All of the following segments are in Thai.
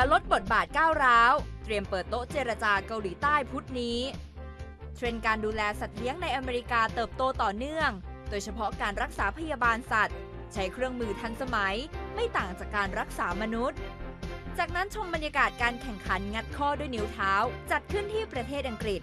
อลดบทบาทก้าวร้าว เตรียมเปิดโต๊ะเจรจาเกาหลีใต้พุธนี้ เทรนด์การดูแลสัตว์เลี้ยงในอเมริกาเติบโตต่อเนื่อง โดยเฉพาะการรักษาพยาบาลสัตว์ ใช้เครื่องมือทันสมัย ไม่ต่างจากการรักษามนุษย์ จากนั้นชมบรรยากาศการแข่งขันงัดข้อด้วยนิ้วเท้า จัดขึ้นที่ประเทศอังกฤษ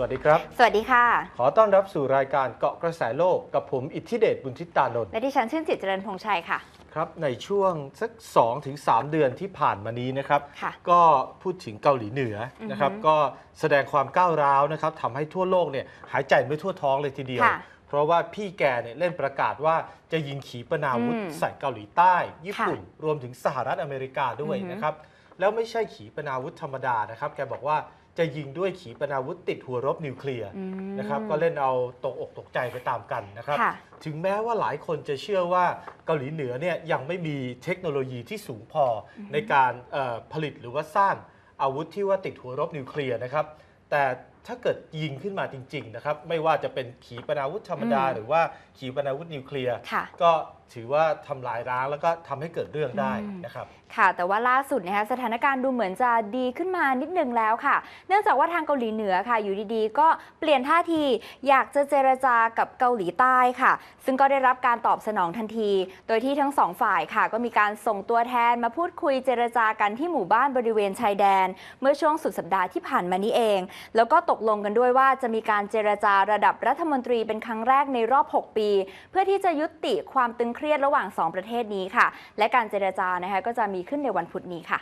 วัสดีครับ สวัสดีค่ะ ขอต้อนรับสู่รายการเกาะกระแสโลกกับผมอิทธิเดชบุญทิตานนท์และดิฉันชื่นจิตเจริญพงษ์ชัยค่ะ ครับ ในช่วงสัก2-3ถึง3เดือนที่ผ่านมานี้นะครับค่ะก็พูดถึงเกาหลีเหนือนะครับอือฮึก็แสดงความก้าวร้าวนะครับทำให้ทั่วโลกเนี่ยหายใจไม่ทั่วท้องเลยทีเดียวค่ะเพราะว่าพี่แกเนี่ยเล่นประกาศว่าจะยิงขีปนาวุธอืมใส่เกาหลีใต้ ญี่ปุ่น รวมถึงสหรัฐอเมริกาด้วยอือฮึนะครับ แล้วไม่ใช่ขีปนาวุธธรรมดานะครับ แกบอกว่า จะยิงด้วยขีปนาวุธติดหัวรบนิวเคลียร์อืมนะครับก็เล่นเอาตกอกตกใจไปตามกันนะครับค่ะถึงแม้ว่าหลายคนจะเชื่อว่าเกาหลีเหนือเนี่ยยังไม่มีเทคโนโลยีที่สูงพออในการเอ่อผลิตหรือว่าสร้างอาวุธที่ว่าติดหัวรบนิวเคลียร์นะครับ แต่ถ้าเกิดยิงขึ้นมาจริง ๆ นะครับ ไม่ว่าจะเป็นขีปนาวุธธรรมดาอืมหรือว่าขีปนาวุธนิวเคลียร์ค่ะก็ ถือว่าทำลายร้างแล้วก็ทำให้เกิดเรื่องได้อืมนะครับ ค่ะ แต่ว่าล่าสุดนะคะสถานการณ์ดูเหมือนจะดีขึ้นมานิดนึงแล้วค่ะ เนื่องจากว่าทางเกาหลีเหนือค่ะ อยู่ดีๆ ก็เปลี่ยนท่าทีอยากจะเจรจากับเกาหลีใต้ค่ะ ซึ่งก็ได้รับการตอบสนองทันที โดยที่ทั้งสองฝ่ายค่ะ ก็มีการส่งตัวแทนมาพูดคุยเจรจากันที่หมู่บ้านบริเวณชายแดน เมื่อช่วงสุดสัปดาห์ที่ผ่านมานี้เอง แล้วก็ตกลงกันด้วยว่าจะมีการเจรจาระดับรัฐมนตรีเป็นครั้งแรกในรอบ 6 ปี เพื่อที่จะยุติความตึงเครียดระหว่าง 2 ประเทศนี้ค่ะ และการเจรจานะคะก็จะมีขึ้นในวันพุธนี้ค่ะ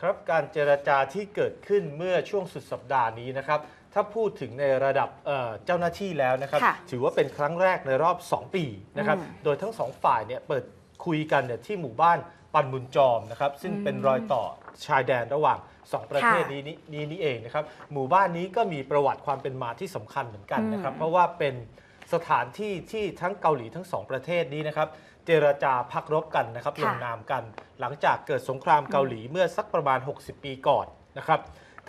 ครับการเจรจาที่เกิดขึ้นเมื่อช่วงสุดสัปดาห์นี้นะครับถ้าพูดถึงในระดับเอ่อเจ้าหน้าที่แล้วนะครับค่ะถือว่าเป็นครั้งแรกในรอบ 2 ปีนะครับอืมโดยทั้งสองฝ่ายเนี่ยเปิด คุยกันเนี่ยที่หมู่บ้านปันมุนจอมนะครับซึ่งเป็นรอยต่อชายแดนระหว่าง2ประเทศค่ะนี้นี่นี้นี่เองนะครับหมู่บ้านนี้ก็มีประวัติความเป็นมาที่สำคัญเหมือนกันนะครับอืมเพราะว่าเป็นสถานที่ที่ทั้งเกาหลีทั้งสองประเทศนี้นะครับเจรจาพักรบกันนะครับลค่ะงนามกัน หลังจากเกิดสงครามเกาหลีเมื่อสักประมาณ 60 ปีก่อนนะครับ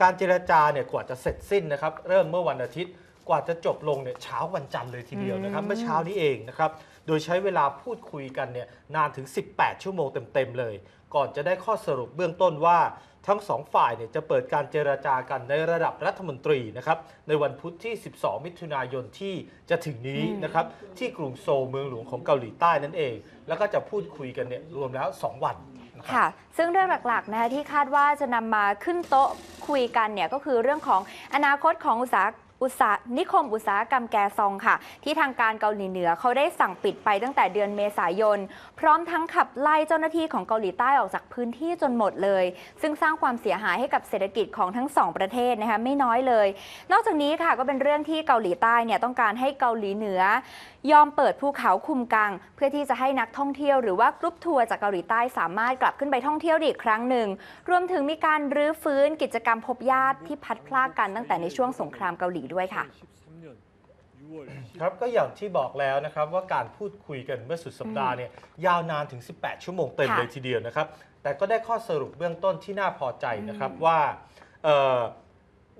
การเจรจาเนี่ยกว่าจะเสร็จสิ้นนะครับ เริ่มเมื่อวันอาทิตย์ กว่าจะจบลงเนี่ยเช้าวันจันทร์เลยทีเดียวนะครับอืมเมื่อเช้านี้เองนะครับ โดยใช้เวลาพูดคุยกันเนี่ยนานถึง 18 ชั่วโมงเต็ม ๆ เลย ก่อนจะได้ข้อสรุปเบื้องต้นว่าทั้งสองฝ่ายเนี่ยจะเปิดการเจรจากันในระดับรัฐมนตรีนะครับในวันพุธที่ 12 มิถุนายนที่จะถึงนี้อืมนะครับที่กรุงโซลเมืองหลวงของเกาหลีใต้นั่นเอง แล้วก็จะพูดคุยกันเนี่ยรวมแล้ว 2 วันนะครับค่ะ ซึ่งเรื่องหลักๆนะคะที่คาดว่าจะนำมาขึ้นโต๊ะคุยกันเนี่ยก็คือเรื่องของอนาคตของอุตสาห อุตสาหนิคมอุตสาหกรรมแกซองค่ะ ที่ทางการเกาหลีเหนือเขาได้สั่งปิดไปตั้งแต่เดือนเมษายน พร้อมทั้งขับไล่เจ้าหน้าที่ของเกาหลีใต้ออกจากพื้นที่จนหมดเลย ซึ่งสร้างความเสียหายให้กับเศรษฐกิจของทั้งสองประเทศนะคะไม่น้อยเลย นอกจากนี้ค่ะก็เป็นเรื่องที่เกาหลีใต้เนี่ยต้องการให้เกาหลีเหนือ ยอมเปิดภูเขาคุมกัง เพื่อที่จะให้นักท่องเที่ยวหรือว่ากรุ๊ปทัวร์จากเกาหลีใต้สามารถกลับขึ้นไปท่องเที่ยวได้อีกครั้งหนึ่ง รวมถึงมีการรื้อฟื้นกิจกรรมพบญาติที่พัดพลากกันตั้งแต่ในช่วงสงครามเกาหลีด้วยค่ะ ครับก็อย่างที่บอกแล้วนะครับว่าการพูดคุยกันเมื่อสุดสัปดาห์เนี่ยยาวนานถึง 18 ชั่วโมงเต็มค่ะเลยทีเดียวนะครับ แต่ก็ได้ข้อสรุปเบื้องต้นที่น่าพอใจนะครับว่าเอ่อ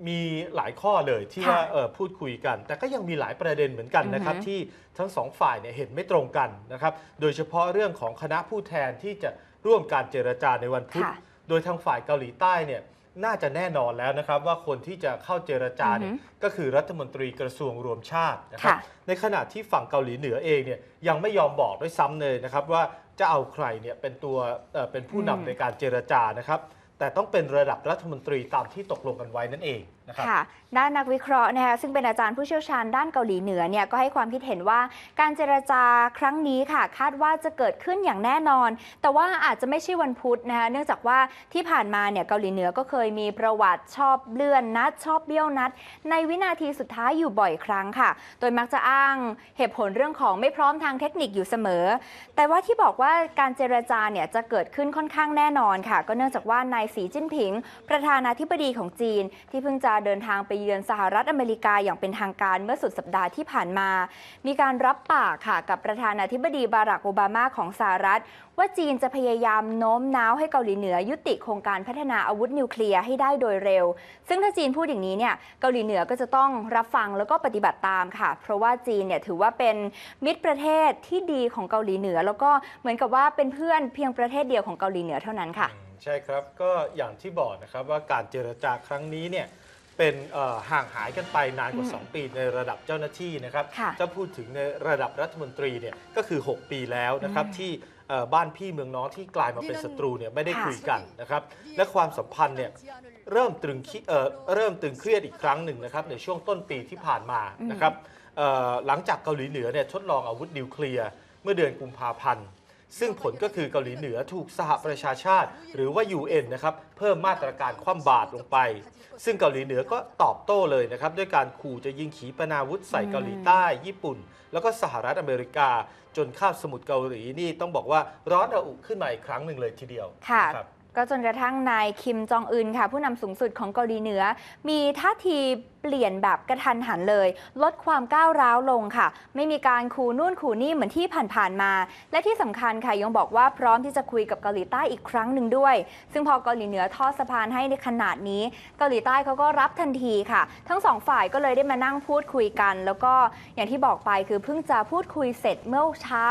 มีหลายข้อเลยที่ค่ะว่าเอ่อพูดคุยกัน แต่ก็ยังมีหลายประเด็นเหมือนกันนะครับอือฮึที่ทั้งสองฝ่ายเนี่ยเห็นไม่ตรงกันนะครับ โดยเฉพาะเรื่องของคณะผู้แทนที่จะร่วมการเจรจาในวันพุธค่ะโดยทางฝ่ายเกาหลีใต้เนี่ย น่าจะแน่นอนแล้วนะครับว่าคนที่จะเข้าเจรจาเนี่ยอือฮึก็คือรัฐมนตรีกระทรวงรวมชาตินะครับค่ะในขณะที่ฝั่งเกาหลีเหนือเองเนี่ยยังไม่ยอมบอกด้วยซ้ำเลยนะครับว่าจะเอาใครเนี่ยเป็นตัวเอ่อเป็นผู้นำอืมในการเจรจานะครับ แต่ต้องเป็นระดับรัฐมนตรีตามที่ตกลงกันไว้นั่นเองนะครับค่ะด้านนักวิเคราะห์นะคะซึ่งเป็นอาจารย์ผู้เชี่ยวชาญด้านเกาหลีเหนือเนี่ยก็ให้ความคิดเห็นว่าการเจรจาครั้งนี้ค่ะ คาดว่าจะเกิดขึ้นอย่างแน่นอน แต่ว่าอาจจะไม่ใช่วันพุธนะคะเนื่องจากว่าที่ผ่านมาเนี่ยเกาหลีเหนือก็เคยมีประวัติชอบเลื่อนนัด ชอบเบี้ยวนัด ในวินาทีสุดท้ายอยู่บ่อยครั้งค่ะ โดยมักจะอ้างเหตุผลเรื่องของไม่พร้อมทางเทคนิคอยู่เสมอ แต่ว่าที่บอกว่าการเจรจาเนี่ยจะเกิดขึ้นค่อนข้างแน่นอนค่ะ ก็เนื่องจากว่านายสีจิ้นผิง ประธานาธิบดีของจีน ที่เพิ่งจะเดินทางไปเยือนสหรัฐอเมริกาอย่างเป็นทางการเมื่อสุดสัปดาห์ที่ผ่านมา มีการรับปากค่ะกับประธานาธิบดีบารักโอบามาของสหรัฐ ว่าจีนจะพยายามโน้มน้าวให้เกาหลีเหนือยุติโครงการพัฒนาอาวุธนิวเคลียร์ให้ได้โดยเร็ว ซึ่งถ้าจีนพูดอย่างนี้เนี่ยเกาหลีเหนือก็จะต้องรับฟังแล้วก็ปฏิบัติตามค่ะ เพราะว่าจีนเนี่ยถือว่าเป็นมิตรประเทศที่ดีของเกาหลีเหนือ แล้วก็เหมือนกับว่าเป็นเพื่อนเพียงประเทศเดียวของเกาหลีเหนือเท่านั้นค่ะ ใช่ครับ ก็อย่างที่บอกนะครับว่าการเจรจาครั้งนี้เนี่ยเป็นเอ่อห่างหายกันไปนานกว่าอืม2ปีในระดับเจ้าหน้าที่นะครับค่ะถ้าพูดถึงในระดับรัฐมนตรีเนี่ยก็คือ 6 ปีแล้วนะครับอืมที่เอ่อบ้านพี่เมืองน้องที่กลายมาเป็นศัตรูเนี่ยไม่ได้ค่ะคุยกันนะครับและความสัมพันธ์เนี่ยเริ่มตรึงเครีเอ่อเริ่มตึงเครียดอีกครั้งหนึ่งนะครับในช่วงต้นปีที่ผ่านมานะครับเอ่อหลังจากเกาหลีเหนือเนี่ยทดลองอาวุธนิวเคลียร์เมื่อเดือนกุมภาพันธ์ ซึ่งผลก็คือเกาหลีเหนือถูกสหประชาชาติ หรือว่า UN นะครับเพิ่มมาตรการคว่ำบาตรลงไป ซึ่งเกาหลีเหนือก็ตอบโต้เลยนะครับ ด้วยการขู่จะยิงขีปนาวุธใส่อืมเกาหลีใต้ ญี่ปุ่น แล้วก็สหรัฐอเมริกา จนคาบสมุทรเกาหลีนี่ต้องบอกว่าร้อนระอุขึ้นมาอีกครั้งหนึ่งเลยทีเดียวค่ะนะครับก็จนกระทั่งนายคิมจองอึนค่ะ ผู้นำสูงสุดของเกาหลีเหนือ มีท่าที เปลี่ยนแบบกระทันหันเลย ลดความก้าวร้าวลงค่ะ ไม่มีการขู่นู่นขู่นี่เหมือนที่ผ่านๆมา และที่สำคัญค่ะยังบอกว่าพร้อมที่จะคุยกับเกาหลีใต้อีกครั้งหนึ่งด้วย ซึ่งพอเกาหลีเหนือทอดสะพานให้ในขนาดนี้ เกาหลีใต้เขาก็รับทันทีค่ะ ทั้งสองฝ่ายก็เลยได้มานั่งพูดคุยกัน แล้วก็อย่างที่บอกไปคือเพิ่งจะพูดคุยเสร็จเมื่อเช้า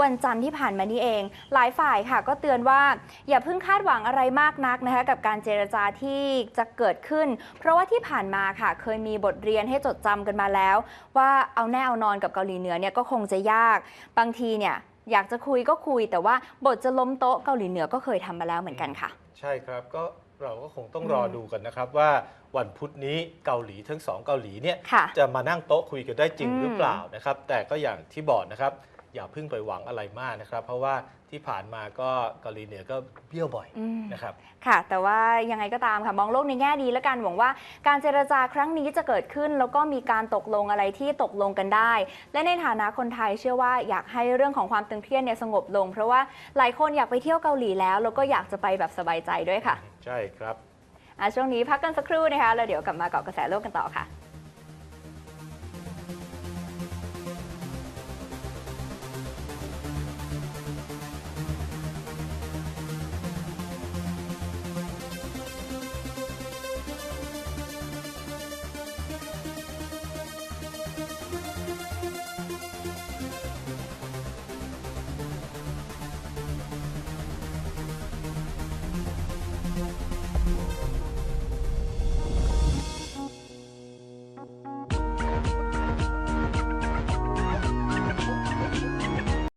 วันจันทร์ที่ผ่านมานี้เอง หลายฝ่ายค่ะ ก็เตือนว่าอย่าเพิ่งคาดหวังอะไรมากนักนะคะกับการเจรจาที่จะเกิดขึ้น เพราะว่าที่ผ่านมาค่ะเคยมีบทเรียนให้จดจำกันมาแล้ว ว่าเอาแน่เอานอนกับเกาหลีเหนือเนี่ยก็คงจะยาก บางทีเนี่ยอยากจะคุยก็คุยแต่ว่าบทจะล้มโต๊ะเกาหลีเหนือก็เคยทำมาแล้วเหมือนกันค่ะ ใช่ครับก็เราก็คงต้องอืมรอดูกันนะครับว่าวันพุธนี้เกาหลีทั้งสองเกาหลีเนี่ยค่ะจะมานั่งโต๊ะคุยกันได้จริงอืมหรือเปล่านะครับ แต่ก็อย่างที่บอกนะครับ อย่าเพิ่งไปหวังอะไรมากนะครับ เพราะว่าที่ผ่านมาก็เกาหลีเหนือก็เบี้ยวบ่อยอืม นะครับ ค่ะ แต่ว่ายังไงก็ตามค่ะ มองโลกในแง่ดีแล้วกันหวังว่าการเจรจาครั้งนี้จะเกิดขึ้น แล้วก็มีการตกลงอะไรที่ตกลงกันได้ และในฐานะคนไทยเชื่อว่าอยากให้เรื่องของความตึงเครียดเนี่ยสงบลง เพราะว่าหลายคนอยากไปเที่ยวเกาหลีแล้ว แล้วก็อยากจะไปแบบสบายใจด้วยค่ะใช่ครับ อะช่วงนี้พักกันสักครู่นะคะแล้วเดี๋ยวกลับมาเกาะกระแสโลกกันต่อค่ะ